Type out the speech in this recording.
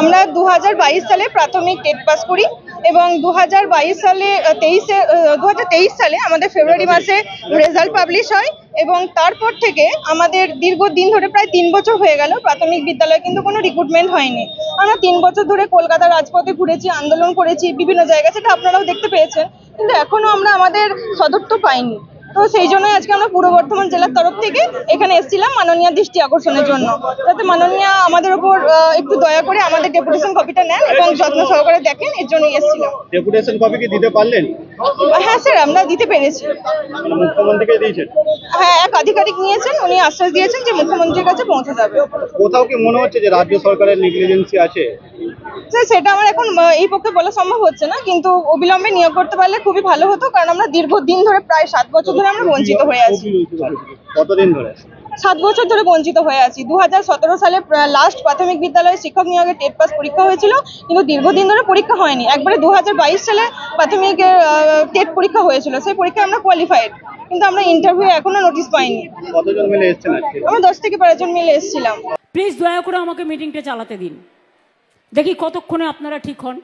আমরা দু হাজার বাইশ সালে প্রাথমিক টেট পাস করি এবং দু হাজার বাইশ সালে তেইশে দু হাজার তেইশ সালে আমাদের ফেব্রুয়ারি মাসে রেজাল্ট পাবলিশ হয় এবং তারপর থেকে আমাদের দীর্ঘদিন ধরে প্রায় তিন বছর হয়ে গেল প্রাথমিক বিদ্যালয়ে কিন্তু কোনো রিক্রুটমেন্ট হয়নি। আমরা তিন বছর ধরে কলকাতার রাজপথে ঘুরেছি, আন্দোলন করেছি, বিভিন্ন জায়গা, সেটা আপনারাও দেখতে পেয়েছেন। কিন্তু এখনও আমরা আমাদের সদর্থ পাইনি। তো সেই জন্যই আজকে আমরা পূর্ব বর্ধমান জেলার তরফ থেকে এখানে এসেছিলাম মাননীয় দৃষ্টি আকর্ষণের জন্য। যাতে মাননীয় আমাদের উপর একটু দয়া করে আমাদের ডেপুটেশন কপিটা নেন এবং যত্ন সহকারে দেখেন এর জন্যই এসেছিলাম। ডেপুটেশন কপি কি দিতে পারলেন? হ্যাঁ স্যার আমরা দিতে পেরেছি। মানে মুখ্যমন্ত্রীকে দিয়েছেন? হ্যাঁ এক আধিকারিক নিয়েছেন উনি আশ্বাস দিয়েছেন যে মুখ্যমন্ত্রীর কাছে পৌঁছে যাবে। কোথাও কি মনে হচ্ছে যে রাজ্য সরকারের নেগলিজেন্সি আছে? স্যার সেটা আমার এখন এই পক্ষে বলা সম্ভব হচ্ছে না কিন্তু অবিলম্বে নিয়োগ করতে পারলে খুবই ভালো হতো কারণ আমরা দীর্ঘদিন ধরে প্রায় সাত বছর ধরে আমরা বঞ্চিত হয়ে আছি। কতদিন ধরে? সাত বছর ধরে বঞ্চিত হয়ে আছি। দুহাজার সতেরো সালে লাস্ট প্রাথমিক বিদ্যালয়ে শিক্ষক নিয়োগের টেট পাস পরীক্ষা হয়েছিল কিন্তু দীর্ঘদিন ধরে পরীক্ষা হয়নি। একবারে দু হাজার বাইশ সালে প্রাথমিক টেট পরীক্ষা হয়েছিল। সেই পরীক্ষায় আমরা কোয়ালিফাইড কিন্তু আমরা ইন্টারভিউ এখনও নোটিশ পাইনি। কতজন মিলে এসছেন আমরা দশ থেকে বারো জন মিলে এসেছিলাম। প্লিজ দয়া করে আমাকে মিটিংটা চালাতে দিন। দেখি কতক্ষণে আপনারা ঠিক হন।